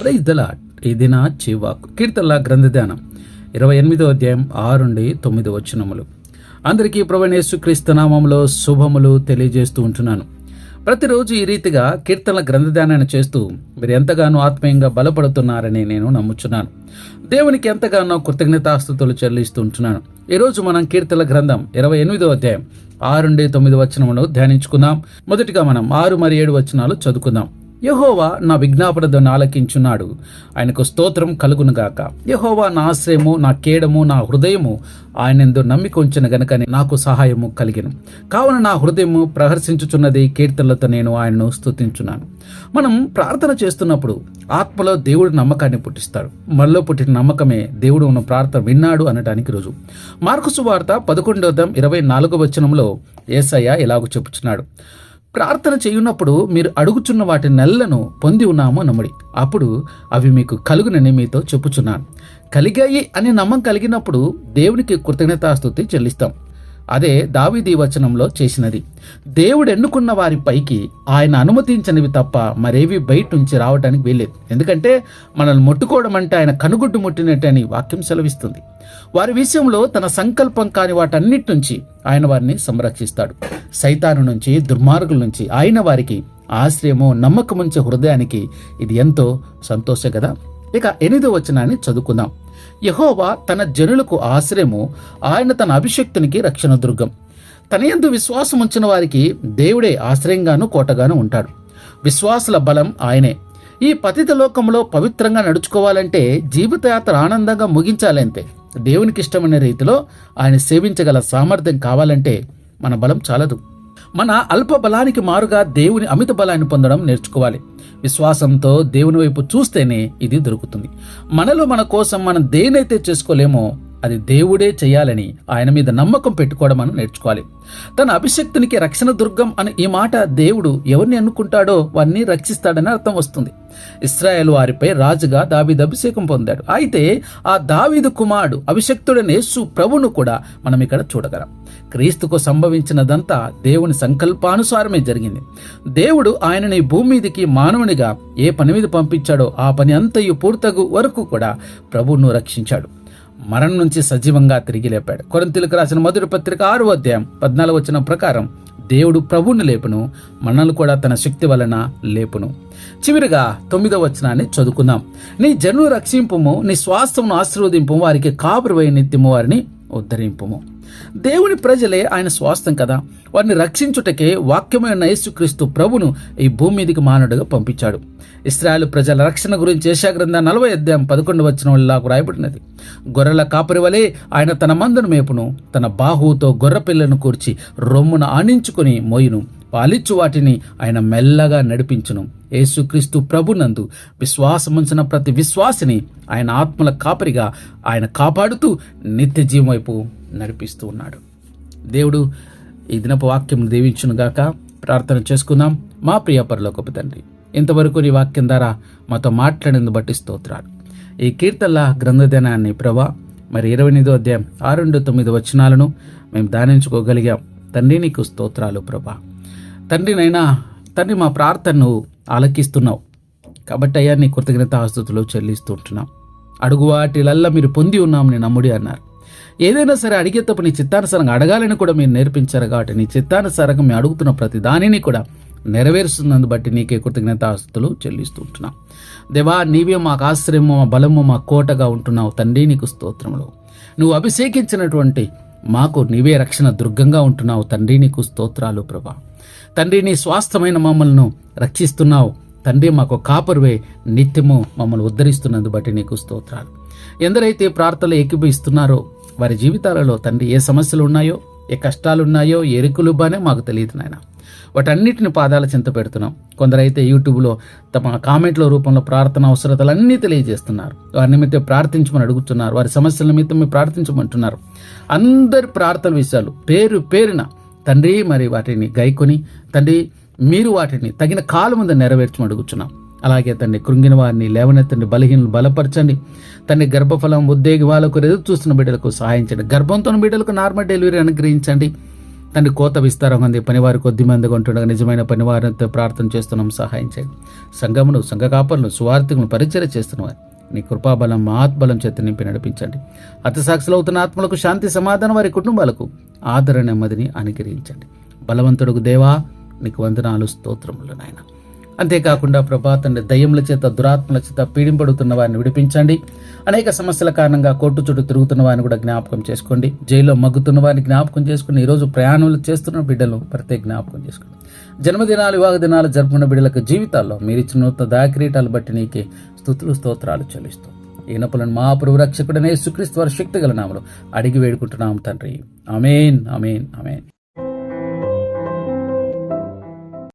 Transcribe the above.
Praise దలాట్ ఈ దిన చివాకు కీర్తనల గ్రంథధ్యానం ఇరవై ఎనిమిదో అధ్యాయం ఆరు నుండి తొమ్మిది వచనములు. అందరికీ ప్రవణేశు క్రీస్తునామంలో శుభములు తెలియజేస్తూ ఉంటున్నాను. ప్రతిరోజు ఈ రీతిగా కీర్తనల గ్రంథధ్యానాన్ని చేస్తూ మీరు ఎంతగానో ఆత్మీయంగా బలపడుతున్నారని నేను నమ్ముచున్నాను. దేవునికి ఎంతగానో కృతజ్ఞతాస్తుతులు చెల్లిస్తూ ఉంటున్నాను. ఈరోజు మనం కీర్తనల గ్రంథం ఇరవై ఎనిమిదో అధ్యాయం ఆరు నుండి తొమ్మిది వచనములు ధ్యానించుకుందాం. మొదటిగా మనం ఆరు మరి ఏడు వచనాలు చదువుకుందాం. యహోవా నా విజ్ఞాపనను ఆలకించున్నాడు. ఆయనకు స్తోత్రం కలుగునుగాక యహోవా నా ఆశ్రయము నా కేడము నా హృదయము ఆయనందు నమ్మిక ఉంచిన గనుకని నాకు సహాయము కలిగిను. కావున నా హృదయము ప్రహర్సించుచున్నది కీర్తనలతో నేను ఆయనను స్తుతించున్నాను. మనం ప్రార్థన చేస్తున్నప్పుడు ఆత్మలో దేవుడు నమ్మకాన్ని పుట్టిస్తాడు. మనలో పుట్టిన నమ్మకమే దేవుడు ఉన్న ప్రార్థన విన్నాడు అనటానికి రుజువు మార్కుసు వార్త పదకొండోదం ఇరవై నాలుగో వచనంలో ఏసయ్య ఇలాగ చెప్పుచున్నాడు. ప్రార్థన చేయున్నప్పుడు మీరు అడుగుచున్న వాటి నెలలను పొంది ఉన్నాము నమ్ముడి. అప్పుడు అవి మీకు కలుగునని మీతో చెప్పుచున్నాను. కలిగాయి అనే నమ్మం కలిగినప్పుడు దేవునికి కృతజ్ఞతాస్తుతి చెల్లిస్తాం. అదే దావిదీ వచనంలో చేసినది. దేవుడు ఎన్నుకున్న వారి పైకి ఆయన అనుమతించనివి తప్ప మరేవి బయట నుంచి రావడానికి వీల్లేదు. ఎందుకంటే మనల్ని ముట్టుకోవడం అంటే ఆయన కనుగుడ్డు ముట్టినట్టని వాక్యం సెలవిస్తుంది. వారి విషయంలో తన సంకల్పం కాని వాటన్నిటి నుంచి ఆయన వారిని సంరక్షిస్తాడు. సైతాను నుంచి దుర్మార్గుల నుంచి ఆయన వారికి ఆశ్రయము నమ్మకముంచే హృదయానికి ఇది ఎంతో సంతోష కదా? ఇక ఎనిమిదో వచనాన్ని చదువుకుందాం. యహోవా తన జనులకు ఆశ్రయము ఆయన తన అభిషక్తునికి రక్షణ దుర్గం. తనయందు విశ్వాసం ఉంచిన వారికి దేవుడే ఆశ్రయంగాను కోటగాను ఉంటాడు. విశ్వాసుల బలం ఆయనే. ఈ పతిత లోకంలో పవిత్రంగా నడుచుకోవాలంటే జీవితయాత్ర ఆనందంగా ముగించాలంతే దేవునికి ఇష్టమైన రీతిలో ఆయన సేవించగల సామర్థ్యం కావాలంటే మన బలం చాలదు. మన అల్ప బలానికి మారుగా దేవుని అమిత బలాన్ని పొందడం నేర్చుకోవాలి. విశ్వాసంతో దేవుని వైపు చూస్తేనే ఇది దొరుకుతుంది. మనలో మన కోసం మనం దేనైతే చేసుకోలేమో అది దేవుడే చేయాలని ఆయన మీద నమ్మకం పెట్టుకోవడం మనం నేర్చుకోవాలి. తన అభిషక్తునికి రక్షణ దుర్గం అని ఈ మాట దేవుడు ఎవరిని అనుకుంటాడో వారిని రక్షిస్తాడని అర్థం వస్తుంది. ఇస్రాయేల్ వారిపై రాజుగా దావీదు అభిషేకం పొందాడు. అయితే ఆ దావీదు కుమారుడు అభిషక్తుడైన యేసు ప్రభును కూడా మనం ఇక్కడ చూడగలం. క్రీస్తుకు సంభవించినదంతా దేవుని సంకల్పానుసారమే జరిగింది. దేవుడు ఆయనని భూమి మీదకి మానవునిగా ఏ పని మీద పంపించాడో ఆ పని అంతయు పూర్తగు వరకు కూడా ప్రభువును రక్షించాడు. మరణం నుంచి సజీవంగా తిరిగి లేపాడు. కొరంతిలకు రాసిన మొదటి పత్రిక ఆరు అధ్యాయం పద్నాలుగు వచ్చిన ప్రకారం దేవుడు ప్రభువుని లేపును మనల్ని కూడా తన శక్తి వలన లేపును. చివరిగా తొమ్మిదవ వచనాన్ని చదువుకుందాం. నీ జనులు రక్షింపుము నీ స్వాస్థమును ఆశీర్వదింపు వారికి కాపురవై నిత్యము వారిని ఉద్ధరింపుము. దేవుని ప్రజలే ఆయన స్వాస్థం కదా. వారిని రక్షించుటకే వాక్యమైన యేసుక్రీస్తు ప్రభును ఈ భూమి మీదకి మానడుగా పంపించాడు. ఇస్రాయల్ ప్రజల రక్షణ గురించి ఏషాగ్రంథ నలభై అధ్యాయం పదకొండు వచ్చిన వాళ్ళకు రాయబడినది. గొర్రెల కాపరి వలె ఆయన తన మందను మేపును తన బాహువుతో గొర్రెపిల్లను కూర్చి రొమ్మున ఆనించుకుని మోయును. పాలిచ్చు వాటిని ఆయన మెల్లగా నడిపించును. యేసుక్రీస్తు ప్రభునందు విశ్వాసముంచిన ప్రతి విశ్వాసిని ఆయన ఆత్మల కాపరిగా ఆయన కాపాడుతూ నిత్య జీవం వైపు నడిపిస్తూ ఉన్నాడు. దేవుడు ఈ దినపు వాక్యం దీవించునుగాక ప్రార్థన చేసుకుందాం. మా ప్రియ పరలోకపు తండ్రి ఇంతవరకు నీ వాక్యం ద్వారా మాతో మాట్లాడేందు బట్టి స్తోత్రాలు. ఈ కీర్తల గ్రంథదినాన్ని ప్రభా మరి ఇరవై ఎనిమిదో అధ్యాయం ఆరు రెండు తొమ్మిది వచనాలను మేము దానించుకోగలిగాం తండ్రి నీకు స్తోత్రాలు ప్రభా. తండ్రినైనా తండ్రి మా ప్రార్థనను ఆలకిస్తున్నావు. కాబట్టి అయ్యా నీ కృతజ్ఞత ఆస్తుతులు చెల్లిస్తుంటున్నాం అడుగు వాటిలల్లా మీరు పొంది ఉన్నాం నేను నమ్ముడి అన్నారు. ఏదైనా సరే అడిగే తప్ప నీ చిత్తానుసారంగా అడగాలని కూడా మీరు నేర్పించారు కాబట్టి నీ చిత్తానుసారంగా మేము అడుగుతున్న ప్రతి దానిని కూడా నెరవేరుస్తున్నందు బట్టి నీకే కృతజ్ఞత ఆస్తులు చెల్లిస్తుంటున్నాం దేవా నీవే మాకు ఆశ్రయము మా బలము మా కోటగా ఉంటున్నావు. తండ్రి నీకు స్తోత్రములు. నువ్వు అభిషేకించినటువంటి మాకు నీవే రక్షణ దుర్గంగా ఉంటున్నావు. తండ్రి నీకు స్తోత్రాలు ప్రభా. తండ్రి నీ స్వాస్థమైన మమ్మల్ని రక్షిస్తున్నావు. తండ్రి మాకు కాపరువే నిత్యము మమ్మల్ని ఉద్ధరిస్తున్నందు బట్టి నీకు స్తోత్రాలు. ఎందరైతే ప్రార్థనలు ఏకీభవిస్తున్నారో వారి జీవితాలలో తండ్రి ఏ సమస్యలు ఉన్నాయో ఏ కష్టాలు ఉన్నాయో ఏ ఎరుకులు బానే మాకు తెలియదు నాయన. వాటన్నిటిని పాదాల చింత పెడుతున్నాం. కొందరైతే యూట్యూబ్లో తమ కామెంట్ల రూపంలో ప్రార్థన అవసరతలన్నీ తెలియజేస్తున్నారు. వారి నిమిత్తం ప్రార్థించమని అడుగుతున్నారు. వారి సమస్యల నిమిత్తం మీరు ప్రార్థించమంటున్నారు. అందరి ప్రార్థన విషయాలు పేరు పేరున తండ్రి మరి వాటిని గైకొని తండ్రి మీరు వాటిని తగిన కాలం ముందు నెరవేర్చమని అడుగుతున్నాం. అలాగే తండ్రి కృంగిన వారిని లేవనెత్తండి బలహీనలు బలపరచండి. తండ్రి గర్భఫలం ఉద్యోగి వాళ్ళకు ఎదురు చూస్తున్న బిడ్డలకు సహాయించండి గర్భంతో బిడ్డలకు నార్మల్ డెలివరీ అనుగ్రహించండి. తండ్రి కోత విస్తారం ఉంది పనివారి కొద్ది మందిగా ఉంటుండగా నిజమైన పనివారితో ప్రార్థన చేస్తున్నాం. సహాయం చేయండి. సంఘమును సంఘ కాపరులను సువార్థికులను పరిచయం చేస్తున్నవారు నీ కృపాబలం ఆత్మబలం చేత నింపి నడిపించండి. అతసాక్షులు అవుతున్న ఆత్మలకు శాంతి సమాధానం వారి కుటుంబాలకు ఆదరణ నెమ్మదిని అనుగ్రహించండి. బలవంతుడుకు దేవా నీకు వందనాలు స్తోత్రములు నాయన. అంతేకాకుండా ప్రభా తండ్రి దయ్యముల చేత దురాత్మల చేత పీడింపడుతున్న వారిని విడిపించండి. అనేక సమస్యల కారణంగా కోర్టు చుట్టూ తిరుగుతున్న వారిని కూడా జ్ఞాపకం చేసుకోండి. జైల్లో మగ్గుతున్న వారిని జ్ఞాపకం చేసుకుని ఈరోజు ప్రయాణాలు చేస్తున్న బిడ్డలు ప్రత్యేక జ్ఞాపకం చేసుకోండి. జన్మదినాలు వివాహ దినాలు జరుపుకున్న బిడ్డలకు జీవితాల్లో మీరు ఇచ్చిన నూతన దాకిరీటాలు బట్టి నీకే స్థుతులు స్తోత్రాలు చెల్లిస్తూ ఈనపులను మా ప్రభు రక్షకుడనే సుక్రీస్తు వారి శక్తి గల నామలు అడిగి వేడుకుంటున్నాం తండ్రి. అమేన్ అమేన్ అమేన్